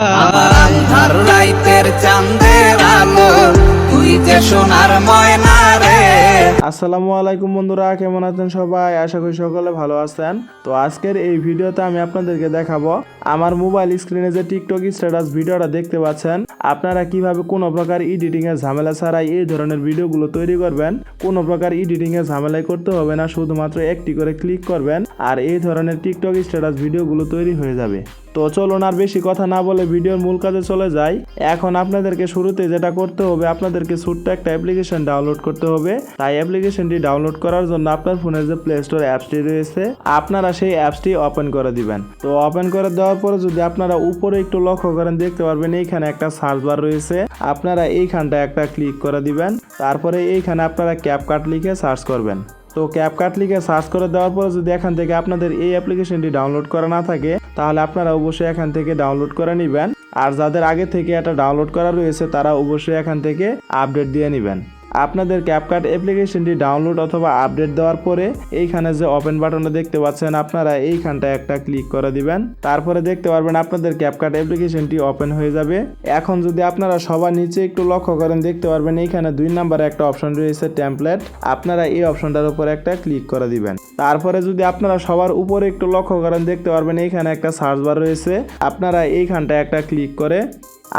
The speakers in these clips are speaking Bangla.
আমার রাইতের চাঁদের আলো, তুই যে সোনার ময়না রে। আসসালামু আলাইকুম বন্ধুরা, কেমন আছেন সবাই? আশা করি সকলে ভালো আছেন। তো আজকের এই ভিডিওতে আমি আপনাদেরকে দেখাবো, আমার মোবাইল স্ক্রিনে যে টিকটক স্ট্যাটাস ভিডিওটা দেখতে পাচ্ছেন আপনারা কীভাবে কোনো প্রকার এডিটিং এর ঝামেলা ছাড়াই এই ধরনের ভিডিওগুলো তৈরি করবেন? কোনো প্রকার এডিটিং এর ঝামেলাই করতে হবে না, শুধুমাত্র একটি করে ক্লিক করবেন আর এই ধরনের টিকটক স্ট্যাটাস ভিডিওগুলো তৈরি হয়ে যাবে। তো চলুন আর বেশি কথা না বলে ভিডিওর মূল কাজে চলে যাই। এখন আপনাদেরকে শুরুতে যেটা করতে হবে, আপনাদেরকে ছোট্ট একটা অ্যাপ্লিকেশন ডাউনলোড করতে হবে। তাই অ্যাপ্লিকেশনটি ডাউনলোড করার জন্য আপনার ফোনের যে প্লে স্টোর অ্যাপসটি রয়েছে, আপনারা সেই অ্যাপসটি ওপেন করে দিবেন। তো ওপেন করে দেওয়ার পরে যদি আপনারা উপরে একটু লক্ষ্য করেন, দেখতে পারবেন এইখানে একটা সার্চ বার রয়েছে, আপনারা এইখানটা একটা ক্লিক করে দিবেন। তারপরে এইখানে আপনারা ক্যাপকাট লিখে সার্চ করবেন। তো ক্যাপকাট লিখে সার্চ করে দেওয়ার পরে যদি এখান থেকে আপনাদের এই অ্যাপ্লিকেশনটি ডাউনলোড করা না থাকে, তাহলে আপনারা অবশ্যই এখান থেকে ডাউনলোড করে নেবেন। আর যাদের আগে থেকে এটা ডাউনলোড করা রয়েছে, তারা অবশ্যই এখান থেকে আপডেট দিয়ে নেবেন। আপনাদের ক্যাপকাট অ্যাপ্লিকেশনটি ডাউনলোড অথবা আপডেট দেওয়ার পরে এইখানে যে ওপেন বাটনটা দেখতে পাচ্ছেন আপনারা, এইখানটা একটা ক্লিক করে দিবেন। তারপরে দেখতে পারবেন আপনাদের ক্যাপকাট অ্যাপ্লিকেশনটি ওপেন হয়ে যাবে। এখন যদি আপনারা সবার নিচে একটু লক্ষ্য করেন, দেখতে পারবেন এইখানে দুই নাম্বারে একটা অপশন রয়েছে টেমপ্লেট আপনারা এই অপশনটার উপর একটা ক্লিক করে দিবেন। তারপরে যদি আপনারা সবার উপরে একটু লক্ষ্য করেন, দেখতে পারবেন এইখানে একটা সার্চ বার রয়েছে। আপনারা এইখানটা একটা ক্লিক করে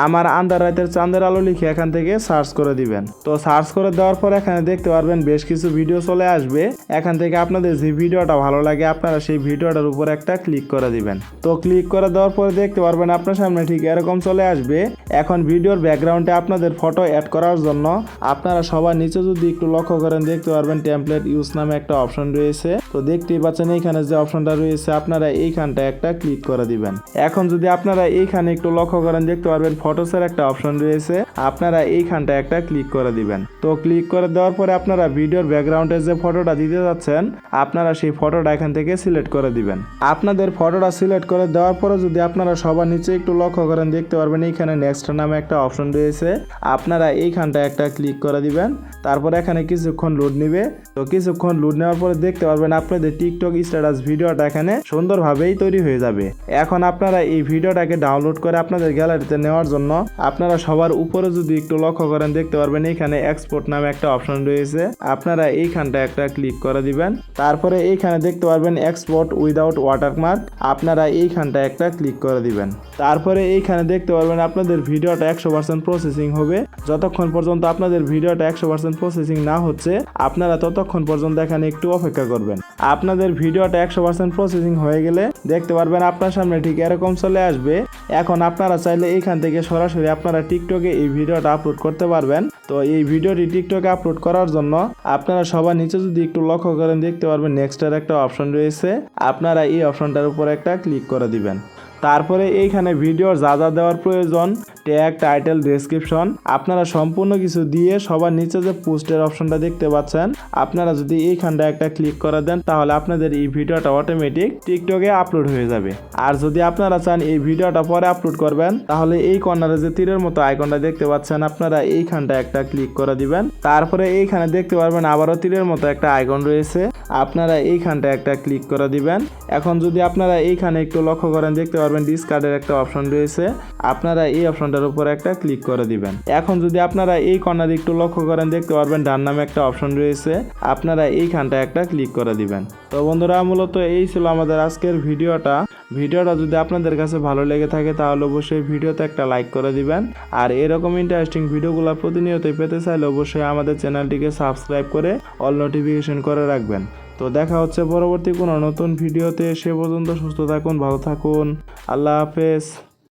আমার আন্দার রাতের চাঁদের আলো লিখে এখান থেকে সার্চ করে দিবেন। তো সার্চ করে দেওয়ার পর এখানে দেখতে পারবেন বেশ কিছু ভিডিও চলে আসবে। এখান থেকে আপনাদের যে ভিডিওটা ভালো লাগে আপনারা সেই ভিডিওটার উপর একটা ক্লিক করে দিবেন। তো ক্লিক করে দেওয়ার পরে দেখতে পারবেন আপনার সামনে ঠিক এরকম চলে আসবে। এখন ভিডিওর ব্যাকগ্রাউন্ডে আপনাদের ফটো অ্যাড করার জন্য আপনারা সবার নিচে যদি একটু লক্ষ্য করেন দেখতে পারবেন টেমপ্লেট ইউজ নামে একটা অপশন রয়েছে। তো দেখতেই পাচ্ছেন, এইখানে যে অপশনটা রয়েছে, আপনারা এইখানটা একটা ক্লিক করে দিবেন। এখন যদি আপনারা এইখানে একটু লক্ষ্য করেন, দেখতে পারবেন ফটোসের একটা অপশন রয়েছে, আপনারা এইখানটা একটা ক্লিক করে দিবেন। তো ক্লিক করে দেওয়ার পরে আপনারা ভিডিওর ব্যাকগ্রাউন্ডে যে ফটোটা দিতে যাচ্ছেন, আপনারা সেই ফটোটা এখান থেকে সিলেক্ট করে দিবেন। আপনাদের ফটোটা সিলেক্ট করে দেওয়ার পরে যদি আপনারা সবার নিচে একটু লক্ষ্য করেন, দেখতে পারবেন এইখানে নেক্সট নামে একটা অপশন রয়েছে, আপনারা এইখানটা একটা ক্লিক করে দিবেন। তারপর এখানে কিছুক্ষণ লোড নিবে। তো কিছুক্ষণ লোড নেওয়ার পরে দেখতে পারবেন আপনাদের টিকটক স্ট্যাটাস ভিডিওটা এখানে সুন্দরভাবেই তৈরি হয়ে যাবে। এখন আপনারা এই ভিডিওটাকে ডাউনলোড করে আপনাদের গ্যালারিতে নেওয়ার জন্য আপনারা সবার উপরে যদি একটু লক্ষ্য করেন, দেখতে পারবেন এইখানে এক্সপোর্ট নামে একটা অপশন রয়েছে। আপনারা এইখানটা একটা ক্লিক করে দিবেন। তারপরে এইখানে দেখতে পারবেন এক্সপোর্ট উইদাউট ওয়াটারমার্ক আপনারা এইখানটা একটা ক্লিক করে দিবেন। তারপরে এইখানে দেখতে পারবেন আপনাদের ভিডিওটা একশো পার্সেন্ট প্রসেসিং হবে। যতক্ষণ পর্যন্ত আপনাদের ভিডিওটা একশো পার্সেন্ট প্রসেসিং না হচ্ছে, আপনারা ততক্ষণ পর্যন্ত এখানে একটু অপেক্ষা করবেন। আপনাদের ভিডিওটা একশো পার্সেন্ট প্রসেসিং হয়ে গেলে দেখতে পারবেন আপনার সামনে ঠিক এরকম চলে আসবে। এখন আপনারা চাইলে এখান থেকে সরাসরি আপনারা টিকটকে এই ভিডিওটা আপলোড করতে পারবেন। তো এই ভিডিওটি টিকটকে আপলোড করার জন্য আপনারা সবার নিচে যদি একটু লক্ষ্য করেন, দেখতে পারবেন নেক্সটের একটা অপশন রয়েছে। আপনারা এই অপশনটার উপর একটা ক্লিক করে দিবেন। তারপরে এইখানে ভিডিওর যা যা দেওয়ার প্রয়োজন, ট্যাগ, টাইটেল ডেসক্রিপশন আপনারা সম্পূর্ণ কিছু দিয়ে সবার নিচে যে পোস্টের অপশনটা দেখতে পাচ্ছেন, আপনারা যদি এইখানটা একটা ক্লিক করে দেন, তাহলে আপনাদের এই ভিডিওটা অটোমেটিক টিকটকে আপলোড হয়ে যাবে। আর যদি আপনারা চান এই ভিডিওটা পরে আপলোড করবেন, তাহলে এই কর্নারে যে তীরের মতো আইকনটা দেখতে পাচ্ছেন, আপনারা এইখানটা একটা ক্লিক করে দিবেন। তারপরে এইখানে দেখতে পারবেন আবারও তীরের মতো একটা আইকন রয়েছে। আপনারা এইখানটা একটা ক্লিক করে দিবেন। এখন যদি আপনারা এইখানে একটু লক্ষ্য করেন, দেখতে পারবেন ডিসকার্ডের একটা অপশন রয়েছে। আপনারা এই অপশনটার উপর একটা ক্লিক করে দিবেন। এখন যদি আপনারা এই কর্নারে একটু লক্ষ্য করেন, দেখতে পারবেন ডান নামে একটা অপশন রয়েছে। আপনারা এইখানটা একটা ক্লিক করে দিবেন। তো বন্ধুরা, মূলত এই ছিল আমাদের আজকের ভিডিওটা। ভিডিওটা যদি আপনাদের কাছে ভালো লেগে থাকে, তাহলে অবশ্যই ভিডিওতে একটা লাইক করে দিবেন। আর এরকম ইন্টারেস্টিং ভিডিওগুলো প্রতিনিয়তই পেতে চাইলে অবশ্যই আমাদের চ্যানেলটিকে সাবস্ক্রাইব করে অল নোটিফিকেশন করে রাখবেন। তো দেখা হচ্ছে পরবর্তী কোনো নতুন ভিডিওতে, সে পর্যন্ত সুস্থ থাকুন, ভালো থাকুন। আল্লাহ হাফেজ।